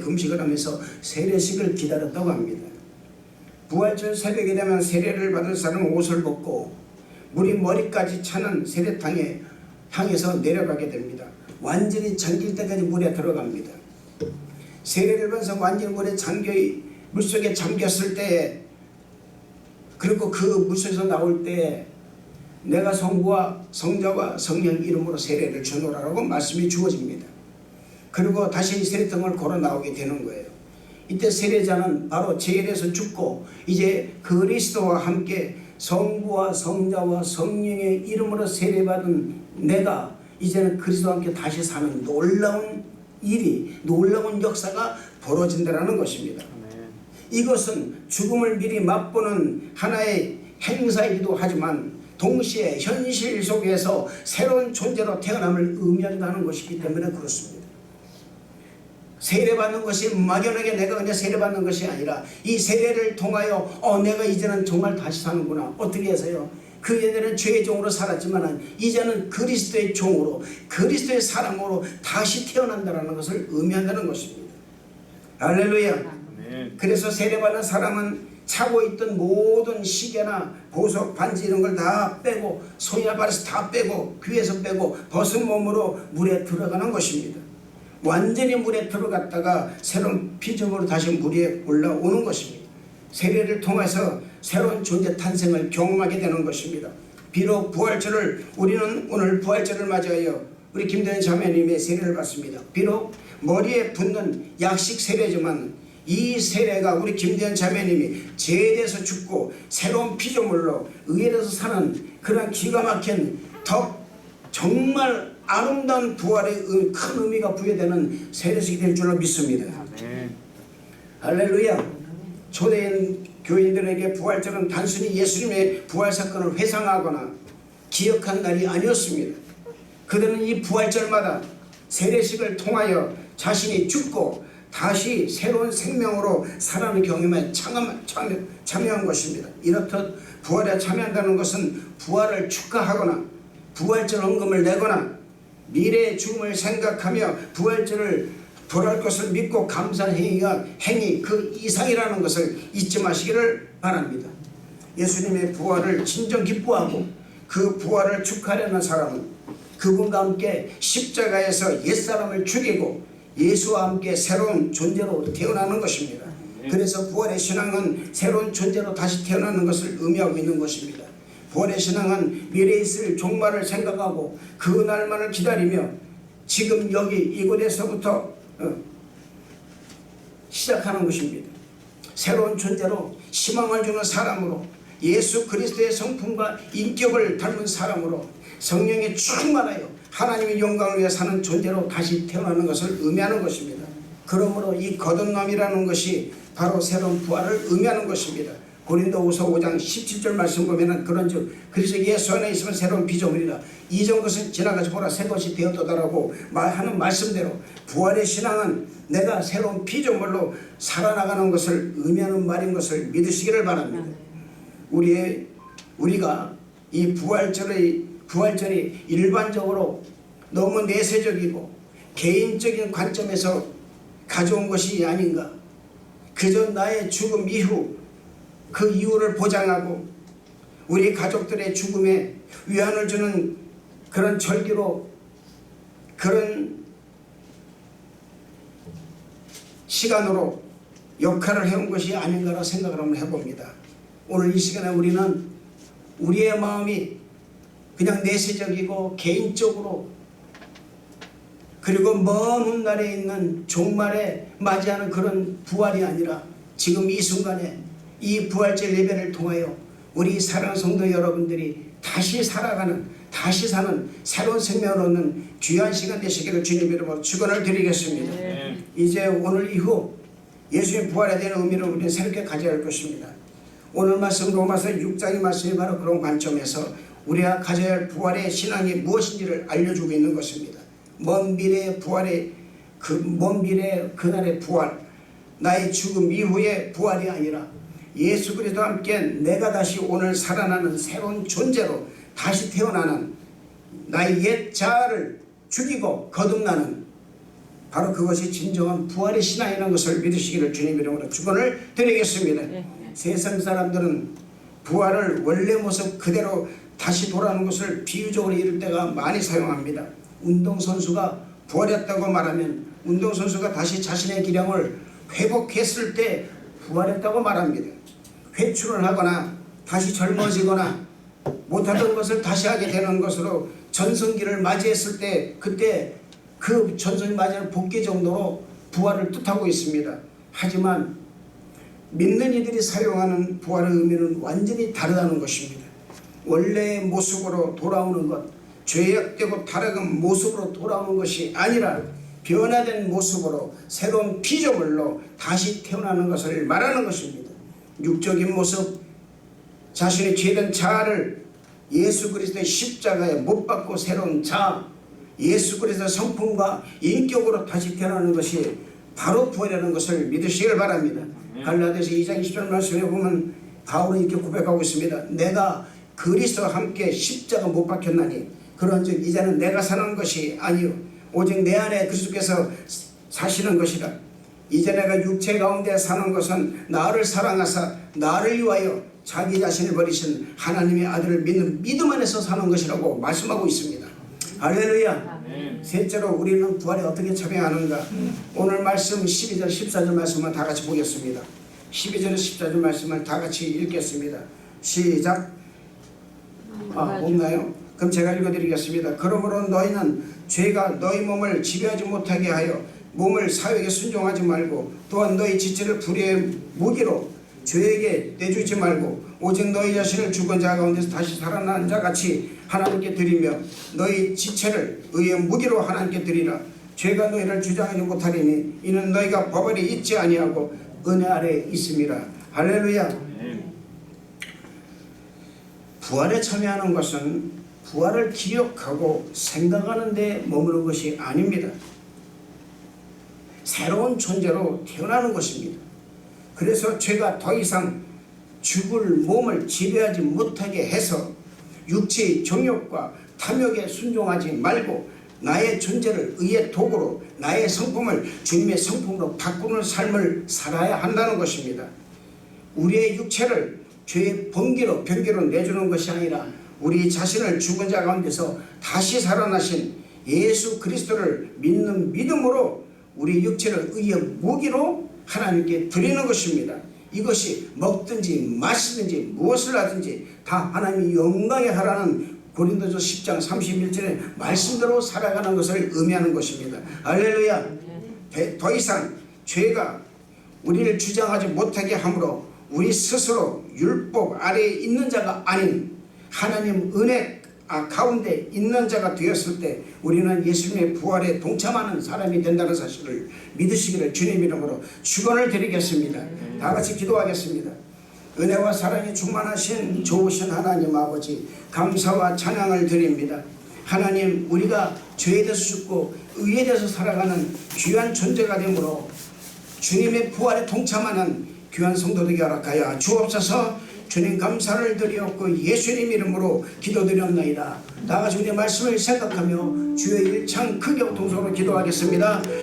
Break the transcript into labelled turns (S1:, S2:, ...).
S1: 금식을 하면서 세례식을 기다렸다고 합니다. 부활절 새벽이 되면 세례를 받은 사람은 옷을 벗고 물이 머리까지 차는 세례탕에 향해서 내려가게 됩니다. 완전히 잠길 때까지 물에 들어갑니다. 세례를 받아서 완전히 물에 잠겨 물속에 잠겼을 때 그리고 그 물속에서 나올 때 내가 성부와 성자와 성령 이름으로 세례를 주노라라고 말씀이 주어집니다. 그리고 다시 세례통을 걸어 나오게 되는 거예요. 이때 세례자는 바로 제일에서 죽고 이제 그리스도와 함께 성부와 성자와 성령의 이름으로 세례받은 내가 이제는 그리스도와 함께 다시 사는 놀라운 일이 놀라운 역사가 벌어진다는 것입니다. 이것은 죽음을 미리 맛보는 하나의 행사이기도 하지만 동시에 현실 속에서 새로운 존재로 태어남을 의미한다는 것이기 때문에 그렇습니다. 세례받는 것이 막연하게 내가 그냥 세례받는 것이 아니라 이 세례를 통하여 어 내가 이제는 정말 다시 사는구나. 어떻게 해서요? 그 예전에는 죄의 종으로 살았지만 이제는 그리스도의 종으로 그리스도의 사람으로 다시 태어난다는 것을 의미한다는 것입니다. 할렐루야. 그래서 세례받는 사람은 차고 있던 모든 시계나 보석, 반지 이런 걸 다 빼고 손이나 발에서 다 빼고 귀에서 빼고 벗은 몸으로 물에 들어가는 것입니다. 완전히 물에 들어갔다가 새로운 피조물로 다시 물 위에 올라오는 것입니다. 세례를 통해서 새로운 존재 탄생을 경험하게 되는 것입니다. 비록 부활절을 우리는 오늘 부활절을 맞이하여 우리 김대현 자매님의 세례를 받습니다. 비록 머리에 붙는 약식 세례지만 이 세례가 우리 김대현 자매님이 죄에서 죽고 새로운 피조물로 의에서 사는 그런 기가 막힌 더 정말 아름다운 부활의 의- 큰 의미가 부여되는 세례식이 될 줄로 믿습니다. 할렐루야. 초대인 교인들에게 부활절은 단순히 예수님의 부활 사건을 회상하거나 기억한 날이 아니었습니다. 그들은 이 부활절마다 세례식을 통하여 자신이 죽고 다시 새로운 생명으로 살아가는 경험에 참여, 참여, 참여한 것입니다. 이렇듯 부활에 참여한다는 것은 부활을 축하하거나 부활절 헌금을 내거나 미래의 죽음을 생각하며 부활절을 벌할 것을 믿고 감사한 행위가 행위 그 이상이라는 것을 잊지 마시기를 바랍니다. 예수님의 부활을 진정 기뻐하고 그 부활을 축하하려는 사람은 그분과 함께 십자가에서 옛사람을 죽이고 예수와 함께 새로운 존재로 태어나는 것입니다. 그래서 부활의 신앙은 새로운 존재로 다시 태어나는 것을 의미하고 있는 것입니다. 부활의 신앙은 미래에 있을 종말을 생각하고 그 날만을 기다리며 지금 여기 이곳에서부터 어, 시작하는 것입니다. 새로운 존재로 희망을 주는 사람으로 예수 그리스도의 성품과 인격을 닮은 사람으로 성령에 충만하여 하나님의 영광을 위해 사는 존재로 다시 태어나는 것을 의미하는 것입니다. 그러므로 이 거듭남이라는 것이 바로 새로운 부활을 의미하는 것입니다. 고린도후서 5장 17절 말씀 보면은 그런즉 그래서 예수 안에 있으면 새로운 피조물이라 이전 것은 지나가지 보라 새 것이 되었도다라고 말하는 말씀대로 부활의 신앙은 내가 새로운 피조물로 살아나가는 것을 의미하는 말인 것을 믿으시기를 바랍니다. 우리의 우리가 이 부활절의 부활절이 일반적으로 너무 내세적이고 개인적인 관점에서 가져온 것이 아닌가. 그저 나의 죽음 이후 그 이유를 보장하고 우리 가족들의 죽음에 위안을 주는 그런 절기로 그런 시간으로 역할을 해온 것이 아닌가라 생각을 한번 해봅니다. 오늘 이 시간에 우리는 우리의 마음이 그냥 내세적이고 개인적으로 그리고 먼 훗날에 있는 종말에 맞이하는 그런 부활이 아니라 지금 이 순간에 이 부활절 예배를 통하여 우리 사랑하는 성도 여러분들이 다시 살아가는 다시 사는 새로운 생명을 얻는 귀한 시간 되시기를 주님 이름으로 축원을 드리겠습니다. 이제 오늘 이후 예수의 부활에 대한 의미를 우리는 새롭게 가져야 할 것입니다. 오늘 말씀 로마서 6장의 말씀이 바로 그런 관점에서 우리가 가져야 할 부활의 신앙이 무엇인지를 알려주고 있는 것입니다. 먼 미래의 부활의 그 먼 미래 그날의 부활 나의 죽음 이후의 부활이 아니라 예수 그리스도와 함께 내가 다시 오늘 살아나는 새로운 존재로 다시 태어나는 나의 옛 자아를 죽이고 거듭나는 바로 그것이 진정한 부활의 신앙이라는 것을 믿으시기를 주님 이름으로 축원을 드리겠습니다. 세상 사람들은 부활을 원래 모습 그대로 다시 돌아오는 것을 비유적으로 이럴 때가 많이 사용합니다. 운동선수가 부활했다고 말하면 운동선수가 다시 자신의 기량을 회복했을 때 부활했다고 말합니다. 회출을 하거나 다시 젊어지거나 못하던 것을 다시 하게 되는 것으로 전성기를 맞이했을 때 그때 그 전성기 맞이하는 복귀 정도로 부활을 뜻하고 있습니다. 하지만 믿는 이들이 사용하는 부활의 의미는 완전히 다르다는 것입니다. 원래의 모습으로 돌아오는 것, 죄악되고 타락한 모습으로 돌아오는 것이 아니라 변화된 모습으로 새로운 피조물로 다시 태어나는 것을 말하는 것입니다. 육적인 모습, 자신의 죄된 자아를 예수 그리스도의 십자가에 못 박고 새로운 자, 예수 그리스도의 성품과 인격으로 다시 태어나는 것이 바로 부활이라는 것을 믿으시길 바랍니다. 갈라디아서 2장 20절 말씀에 보면 바울은 이렇게 고백하고 있습니다. 내가 그리스도와 함께 십자가 못 박혔나니 그런즉 이제는 내가 사는 것이 아니요 오직 내 안에 그리스도께서 사시는 것이라. 이제 내가 육체 가운데 사는 것은 나를 사랑하사 나를 위하여 자기 자신을 버리신 하나님의 아들을 믿는 믿음 안에서 사는 것이라고 말씀하고 있습니다. 할렐루야. 셋째로 우리는 부활에 어떻게 참여하는가? 오늘 말씀 12절 14절 말씀을 다 같이 보겠습니다. 12절 14절 말씀을 다 같이 읽겠습니다. 시작. 아, 없나요? 그럼 제가 읽어드리겠습니다. 그러므로 너희는 죄가 너희 몸을 지배하지 못하게 하여 몸을 사욕에 순종하지 말고 또한 너희 지체를 불의의 무기로 죄에게 내주지 말고 오직 너희 자신을 죽은 자 가운데서 다시 살아난 자 같이 하나님께 드리며 너희 지체를 의의 무기로 하나님께 드리라. 죄가 너희를 주장하지 못하리니 이는 너희가 법 아래 있지 아니하고 은혜 아래 있음이라. 할렐루야. 부활에 참여하는 것은 부활을 기억하고 생각하는 데 머무는 것이 아닙니다. 새로운 존재로 태어나는 것입니다. 그래서 죄가 더 이상 죽을 몸을 지배하지 못하게 해서 육체의 정욕과 탐욕에 순종하지 말고 나의 존재를 의의 도구로 나의 성품을 주님의 성품으로 바꾸는 삶을 살아야 한다는 것입니다. 우리의 육체를 죄의 번개로 변개로 내주는 것이 아니라 우리 자신을 죽은 자 가운데서 다시 살아나신 예수 그리스도를 믿는 믿음으로 우리 육체를 의의 무기로 하나님께 드리는 것입니다. 이것이 먹든지 마시든지 무엇을 하든지 다 하나님이 영광에 하라는 고린도서 10장 31절의 말씀대로 살아가는 것을 의미하는 것입니다. 할렐루야. 대- 더 이상 죄가 우리를 주장하지 못하게 하므로 우리 스스로 율법 아래에 있는 자가 아닌 하나님 은혜 아, 가운데 있는 자가 되었을 때 우리는 예수님의 부활에 동참하는 사람이 된다는 사실을 믿으시기를 주님 이름으로 축원을 드리겠습니다. 다 같이 기도하겠습니다. 은혜와 사랑이 충만하신 좋으신 하나님 아버지 감사와 찬양을 드립니다. 하나님 우리가 죄에 대해서 죽고 의에 대해서 살아가는 귀한 존재가 되므로 주님의 부활에 동참하는 귀한 성도들에게 허락하여 주옵소서 주님 감사를 드리옵고 예수님 이름으로 기도드렸나이다. 다 같이 우리의 말씀을 생각하며 주의 일창 크게 통성으로 기도하겠습니다.